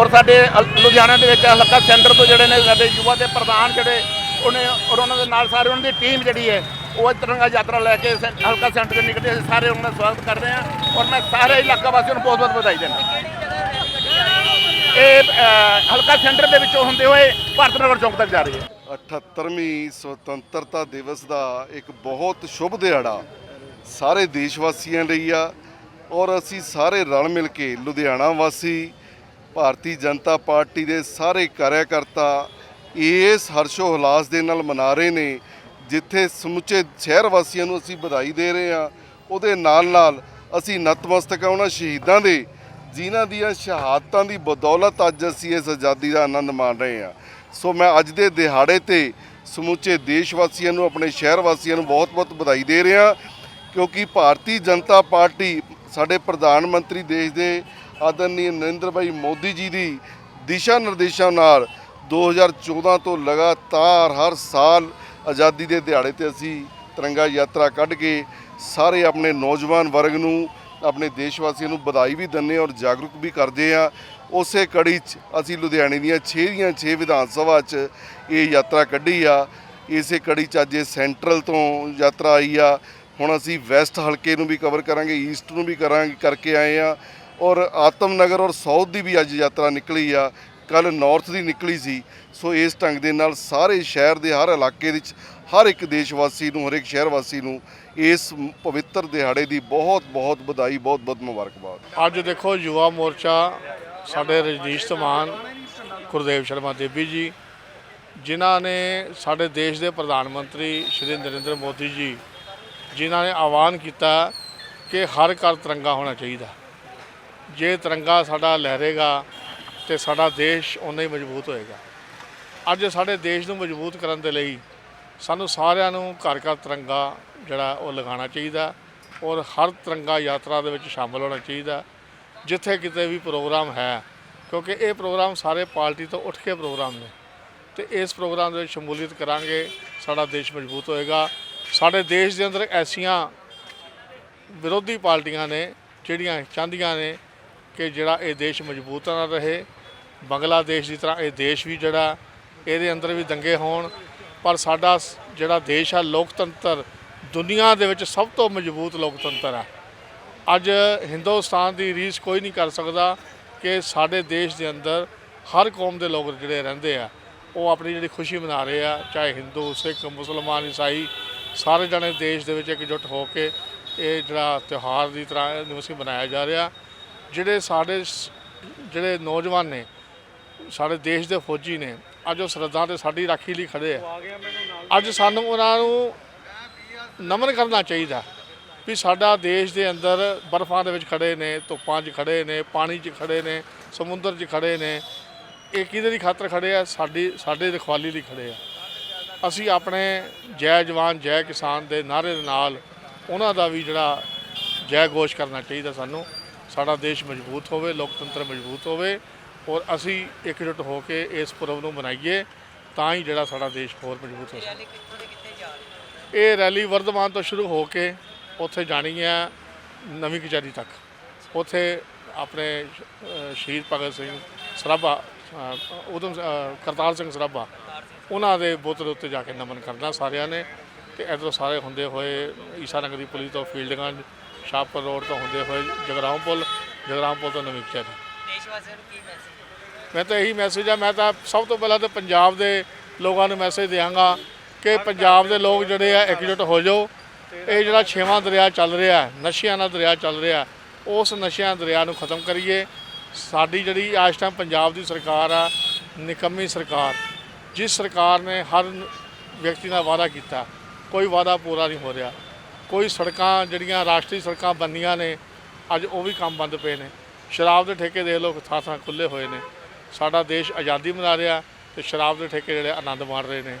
ਔਰ ਸਾਡੇ ਲੁਧਿਆਣਾ ਦੇ ਵਿੱਚ ਹਲਕਾ ਸੈਂਟਰ ਤੋਂ ਜਿਹੜੇ ਨੇ ਸਾਡੇ ਯੁਵਾ ਦੇ ਪ੍ਰਧਾਨ ਜਿਹੜੇ, ਉਹਨੇ ਔਰ ਉਹਨਾਂ ਦੇ ਨਾਲ ਸਾਰੇ ਉਹਨਾਂ ਦੀ ਟੀਮ ਜਿਹੜੀ ਹੈ, ਉਹ ਤਿਰੰਗਾ ਯਾਤਰਾ ਲੈ ਕੇ ਹਲਕਾ ਸੈਂਟਰ ਦੇ ਨਿਕਲੇ ਅਸੀਂ ਸਾਰੇ ਉਹਨਾਂ ਦਾ ਸਵਾਗਤ ਕਰ ਰਹੇ ਹਾਂ ਔਰ ਮੈਂ ਸਾਰੇ ਇਲਾਕਾ ਵਾਸੀਆਂ ਨੂੰ ਬਹੁਤ ਬਹੁਤ ਵਧਾਈ ਦਿੰਦਾ ਇਹ ਹਲਕਾ ਸੈਂਟਰ ਦੇ ਵਿੱਚੋਂ ਹੁੰਦੇ ਹੋਏ ਭਾਰਤ ਨਗਰ ਚੌਂਕ ਤੱਕ ਜਾ ਰਹੀ ਹੈ। 78ਵੀਂ ਸੁਤੰਤਰਤਾ ਦਿਵਸ ਦਾ ਇੱਕ ਬਹੁਤ ਸ਼ੁਭ ਦਿਹਾੜਾ ਸਾਰੇ ਦੇਸ਼ ਵਾਸੀਆਂ ਲਈ ਆ ਔਰ ਅਸੀਂ ਸਾਰੇ ਰਲ ਮਿਲ ਕੇ ਲੁਧਿਆਣਾ ਵਾਸੀ ਭਾਰਤੀ ਜਨਤਾ ਪਾਰਟੀ ਦੇ ਸਾਰੇ ਕਾਰਜਕਰਤਾ ਇਸ ਹਰਸ਼ੋ ਹਲਾਸ ਦੇ ਨਾਲ ਮਨਾ ਰਹੇ ਨੇ, ਜਿੱਥੇ ਸਮੁੱਚੇ ਸ਼ਹਿਰ ਵਾਸੀਆਂ ਨੂੰ ਅਸੀਂ ਵਧਾਈ ਦੇ ਰਹੇ ਹਾਂ। ਉਹਦੇ ਨਾਲ ਨਾਲ ਅਸੀਂ ਨਤਮਸਤਕ ਹਾਂ ਉਹਨਾਂ ਸ਼ਹੀਦਾਂ ਦੇ, ਜਿਨ੍ਹਾਂ ਦੀਆਂ ਸ਼ਹਾਦਤਾਂ ਦੀ ਬਦੌਲਤ ਅੱਜ ਅਸੀਂ ਇਸ ਆਜ਼ਾਦੀ ਦਾ ਆਨੰਦ ਮਾਣ ਰਹੇ ਹਾਂ। ਸੋ ਮੈਂ ਅੱਜ ਦੇ ਦਿਹਾੜੇ ਤੇ ਸਮੁੱਚੇ ਦੇਸ਼ ਵਾਸੀਆਂ ਨੂੰ, ਆਪਣੇ ਸ਼ਹਿਰ ਵਾਸੀਆਂ ਨੂੰ ਬਹੁਤ-ਬਹੁਤ ਵਧਾਈ ਦੇ ਰਿਹਾ, ਕਿਉਂਕਿ ਭਾਰਤੀ ਜਨਤਾ ਪਾਰਟੀ ਸਾਡੇ ਪ੍ਰਧਾਨ ਮੰਤਰੀ ਦੇਸ਼ ਦੇ ਆਦਰਨੀ ਨਰਿੰਦਰ ਭਾਈ ਮੋਦੀ ਜੀ ਦੀ ਦਿਸ਼ਾ ਨਿਰਦੇਸ਼ਾਂ ਨਾਲ 2014 ਤੋਂ ਲਗਾਤਾਰ ਹਰ ਸਾਲ ਆਜ਼ਾਦੀ ਦੇ ਦਿਹਾੜੇ ਤੇ ਅਸੀਂ ਤਿਰੰਗਾ ਯਾਤਰਾ ਕੱਢ ਕੇ ਸਾਰੇ ਆਪਣੇ ਨੌਜਵਾਨ ਵਰਗ ਨੂੰ, ਆਪਣੇ ਦੇਸ਼ ਵਾਸੀਆਂ ਨੂੰ ਵਧਾਈ ਵੀ ਦਿੰਦੇ ਹਾਂ ਔਰ ਜਾਗਰੂਕ ਵੀ ਕਰਦੇ ਆ ਉਸੇ ਕੜੀ 'ਚ ਅਸੀਂ ਲੁਧਿਆਣੇ ਦੀਆਂ 6 ਦੀਆਂ 6 ਵਿਧਾਨ ਸਭਾ 'ਚ ਇਹ ਯਾਤਰਾ ਕੱਢੀ ਆ। ਇਸੇ ਕੜੀ 'ਚ ਅੱਜ ਇਹ ਸੈਂਟਰਲ ਤੋਂ ਯਾਤਰਾ ਆਈ ਆ। ਹੁਣ ਅਸੀਂ ਵੈਸਟ ਹਲਕੇ ਨੂੰ ਵੀ ਕਵਰ ਕਰਾਂਗੇ ਈਸਟ ਨੂੰ ਵੀ ਕਰਾਂਗੇ, ਕਰਕੇ ਆਏ ਆ ਔਰ ਆਤਮ ਨਗਰ ਔਰ ਸਾਊਥ ਦੀ ਵੀ ਅੱਜ ਯਾਤਰਾ ਨਿਕਲੀ ਆ। ਕੱਲ ਨਾਰਥ ਦੀ ਨਿਕਲੀ ਸੀ। ਸੋ ਇਸ ਢੰਗ ਦੇ ਨਾਲ ਸਾਰੇ ਸ਼ਹਿਰ ਦੇ, ਹਰ ਇਲਾਕੇ ਵਿੱਚ ਹਰ ਇੱਕ ਦੇਸ਼ ਵਾਸੀ ਨੂੰ ਹਰ ਇੱਕ ਸ਼ਹਿਰ ਵਾਸੀ ਨੂੰ ਇਸ ਪਵਿੱਤਰ ਦਿਹਾੜੇ ਦੀ ਬਹੁਤ ਬਹੁਤ ਵਧਾਈ, ਬਹੁਤ ਬਹੁਤ ਮੁਬਾਰਕਬਾਦ। ਅੱਜ ਦੇਖੋ ਯੁਵਾ ਮੋਰਚਾ ਸਾਡੇ ਰਜਨੀਸ਼ ਧਮਾਨ ਗੁਰਦੇਵ ਸ਼ਰਮਾ ਦੇਵੀ ਜੀ, ਜਿਨ੍ਹਾਂ ਨੇ ਸਾਡੇ ਦੇਸ਼ ਦੇ ਪ੍ਰਧਾਨ ਮੰਤਰੀ ਸ਼੍ਰੀ ਨਰਿੰਦਰ ਮੋਦੀ ਜੀ, ਜਿਨ੍ਹਾਂ ਨੇ ਆਹਵਾਨ ਕੀਤਾ ਕਿ ਹਰ ਘਰ ਤਿਰੰਗਾ ਹੋਣਾ ਚਾਹੀਦਾ। ਜੇ ਤਿਰੰਗਾ ਸਾਡਾ ਲਹਿਰੇਗਾ ਤੇ ਸਾਡਾ ਦੇਸ਼ ਉਨਾ ਹੀ ਮਜ਼ਬੂਤ ਹੋਏਗਾ। ਅੱਜ ਸਾਡੇ ਦੇਸ਼ ਨੂੰ ਮਜ਼ਬੂਤ ਕਰਨ ਦੇ ਲਈ ਸਾਨੂੰ ਸਾਰਿਆਂ ਨੂੰ ਘਰ ਘਰ ਤਿਰੰਗਾ ਜਿਹੜਾ ਉਹ ਲਗਾਉਣਾ ਚਾਹੀਦਾ ਔਰ ਹਰ ਤਿਰੰਗਾ ਯਾਤਰਾ ਦੇ ਵਿੱਚ ਸ਼ਾਮਲ ਹੋਣਾ ਚਾਹੀਦਾ, ਜਿੱਥੇ ਕਿਤੇ ਵੀ ਪ੍ਰੋਗਰਾਮ ਹੈ, ਕਿਉਂਕਿ ਇਹ ਪ੍ਰੋਗਰਾਮ ਸਾਰੇ ਪਾਰਟੀ ਤੋਂ ਉੱਠ ਕੇ ਪ੍ਰੋਗਰਾਮ ਨੇ। ਤੇ ਇਸ ਪ੍ਰੋਗਰਾਮ ਦੇ ਵਿੱਚ ਸ਼ਮੂਲੀਅਤ ਕਰਾਂਗੇ, ਸਾਡਾ ਦੇਸ਼ ਮਜ਼ਬੂਤ ਹੋਏਗਾ। ਸਾਡੇ ਦੇਸ਼ ਦੇ ਅੰਦਰ ਐਸੀਆਂ ਵਿਰੋਧੀ ਪਾਰਟੀਆਂ ਨੇ, ਜਿਹੜੀਆਂ ਚਾਹੁੰਦੀਆਂ ਨੇ ਕਿ ਜਿਹੜਾ ਇਹ ਦੇਸ਼ ਮਜ਼ਬੂਤ ਨਾਲ ਰਹੇ, ਬੰਗਲਾਦੇਸ਼ ਦੀ ਤਰ੍ਹਾਂ ਇਹ ਦੇਸ਼ ਵੀ ਜਿਹੜਾ, ਇਹਦੇ ਅੰਦਰ ਵੀ ਦੰਗੇ ਹੋਣ, ਪਰ ਸਾਡਾ ਜਿਹੜਾ ਦੇਸ਼ ਆ, ਲੋਕਤੰਤਰ ਦੁਨੀਆ ਦੇ ਵਿੱਚ ਸਭ ਤੋਂ ਮਜ਼ਬੂਤ ਲੋਕਤੰਤਰ ਹੈ ਅੱਜ ਹਿੰਦੁਸਤਾਨ ਦੀ ਰੀਸ ਕੋਈ ਨਹੀਂ ਕਰ ਸਕਦਾ ਕਿ ਸਾਡੇ ਦੇਸ਼ ਦੇ ਅੰਦਰ ਹਰ ਕੌਮ ਦੇ ਲੋਕ ਜਿਹੜੇ ਰਹਿੰਦੇ ਆ, ਉਹ ਆਪਣੀ ਜਿਹੜੀ ਖੁਸ਼ੀ ਮਨਾ ਰਹੇ ਆ, ਚਾਹੇ ਹਿੰਦੂ, ਸਿੱਖ, ਮੁਸਲਮਾਨ, ਈਸਾਈ, ਸਾਰੇ ਜਣੇ ਦੇਸ਼ ਦੇ ਵਿੱਚ ਇਕਜੁੱਟ ਹੋ ਕੇ ਇਹ ਜਿਹੜਾ ਤਿਉਹਾਰ ਦੀ ਤਰ੍ਹਾਂ ਇਹਨੂੰ ਅਸੀਂ ਮਨਾਇਆ ਜਾ ਰਿਹਾ। ਜਿਹੜੇ ਸਾਡੇ ਸ- ਜਿਹੜੇ ਨੌਜਵਾਨ ਨੇ, ਸਾਡੇ ਦੇਸ਼ ਦੇ ਫੌਜੀ ਨੇ, ਅੱਜ ਉਹ ਸਰਹੱਦਾਂ ਤੇ ਸਾਡੀ ਰਾਖੀ ਲਈ ਖੜੇ ਆ। ਅੱਜ ਸਾਨੂੰ ਉਹਨਾਂ ਨੂੰ ਨਮਨ ਕਰਨਾ ਚਾਹੀਦਾ ਵੀ ਸਾਡਾ ਦੇਸ਼ ਦੇ ਅੰਦਰ ਬਰਫ਼ਾਂ ਦੇ ਵਿੱਚ ਖੜੇ ਨੇ, ਧੁੱਪਾਂ 'ਚ ਖੜੇ ਨੇ, ਪਾਣੀ 'ਚ ਖੜੇ ਨੇ, ਸਮੁੰਦਰ 'ਚ ਖੜੇ ਨੇ। ਇਹ ਕਿਹਦੇ ਦੀ ਖਾਤਰ ਖੜੇ ਆ? ਸਾਡੀ, ਸਾਡੇ ਰਖਵਾਲੀ ਲਈ ਖੜੇ ਆ। ਅਸੀਂ ਆਪਣੇ ਜੈ ਜਵਾਨ, ਜੈ ਕਿਸਾਨ ਦੇ ਨਾਅਰੇ ਦੇ ਨਾਲ ਉਹਨਾਂ ਦਾ ਵੀ ਜਿਹੜਾ ਜੈ ਘੋਸ਼ ਕਰਨਾ ਚਾਹੀਦਾ ਸਾਨੂੰ। ਸਾਡਾ ਦੇਸ਼ ਮਜ਼ਬੂਤ ਹੋਵੇ ਲੋਕਤੰਤਰ ਮਜ਼ਬੂਤ ਹੋਵੇ ਔਰ ਅਸੀਂ ਇਕਜੁੱਟ ਹੋ ਕੇ ਇਸ ਪੁਰਬ ਨੂੰ ਮਨਾਈਏ ਤਾਂ ਹੀ ਜਿਹੜਾ ਸਾਡਾ ਦੇਸ਼ ਹੋਰ ਮਜ਼ਬੂਤ ਹੋ ਸਕਦਾ ਇਹ ਰੈਲੀ ਵਰਧਮਾਨ ਤੋਂ ਸ਼ੁਰੂ ਹੋ ਕੇ ਉੱਥੇ ਜਾਣੀ ਹੈ ਨਵੀਂ ਕਚਹਿਰੀ ਤੱਕ। ਉੱਥੇ ਆਪਣੇ ਸ਼ਹੀਦ ਭਗਤ ਸਿੰਘ ਸਰਾਭਾ ਅ, ਕਰਤਾਰ ਸਿੰਘ ਸਰਾਭਾ ਉਹਨਾਂ ਦੇ ਬੁੱਤ ਦੇ ਉੱਤੇ ਜਾ ਕੇ ਨਮਨ ਕਰਨਾ ਸਾਰਿਆਂ ਨੇ ਤੇ ਇੱਧਰੋਂ ਸਾਰੇ ਹੁੰਦੇ ਹੋਏ ਈਸਾ ਨਗਰ ਦੀ ਪੁਲਿਸ ਤੋਂ ਫੀਲਡਗੰਜ ਸ਼ਾਹਪੁਰ ਰੋਡ ਤੋਂ ਹੁੰਦੇ ਹੋਏ ਜਗਰਾਉਂ ਪੁਲ ਜਗਰਾਉਂ ਪੁਲ ਤੋਂ ਨਵੀਂ ਕਚਹਿਰੀ ਦੇਸ਼ ਵਾਸੀਆਂ ਨੂੰ ਕੀ ਮੈਸੇਜ ਮੈਂ ਤਾਂ ਇਹੀ ਮੈਸੇਜ ਆ ਮੈਂ ਤਾਂ ਸਭ ਤੋਂ ਪਹਿਲਾਂ ਤਾਂ ਪੰਜਾਬ ਦੇ ਲੋਕਾਂ ਨੂੰ ਮੈਸੇਜ ਦਿਆਂਗਾ ਕਿ ਪੰਜਾਬ ਦੇ ਲੋਕ ਜਿਹੜੇ ਆ ਇਕਜੁੱਟ ਹੋ ਜਾਓ। ਇਹ ਜਿਹੜਾ ਛੇਵਾਂ ਦਰਿਆ ਚੱਲ ਰਿਹਾ ਨਸ਼ਿਆਂ ਦਾ ਦਰਿਆ ਚੱਲ ਰਿਹਾ ਉਸ ਨਸ਼ਿਆਂ ਦਰਿਆ ਨੂੰ ਖਤਮ ਕਰੀਏ। ਸਾਡੀ ਜਿਹੜੀ ਇਸ ਟਾਈਮ ਪੰਜਾਬ ਦੀ ਸਰਕਾਰ ਆ ਨਿਕੰਮੀ ਸਰਕਾਰ ਜਿਸ ਸਰਕਾਰ ਨੇ ਹਰ ਵਿਅਕਤੀ ਨਾਲ ਵਾਅਦਾ ਕੀਤਾ ਕੋਈ ਵਾਅਦਾ ਪੂਰਾ ਨਹੀਂ ਹੋ ਰਿਹਾ। ਕੋਈ ਸੜਕਾਂ ਜਿਹੜੀਆਂ ਰਾਸ਼ਟਰੀ ਸੜਕਾਂ ਬੰਦੀਆਂ ਨੇ, ਅੱਜ ਉਹ ਵੀ ਕੰਮ ਬੰਦ ਪਏ ਨੇ। ਸ਼ਰਾਬ ਦੇ ਠੇਕੇ ਦੇਖ ਲਓ ਥਾਂ ਥਾਂ ਖੁੱਲੇ ਹੋਏ ਨੇ। ਸਾਡਾ ਦੇਸ਼ ਆਜ਼ਾਦੀ ਮਨਾ ਰਿਹਾ ਤੇ ਸ਼ਰਾਬ ਦੇ ਠੇਕੇ ਜਿਹੜੇ ਆਨੰਦ ਮਾਣ ਰਹੇ ਨੇ।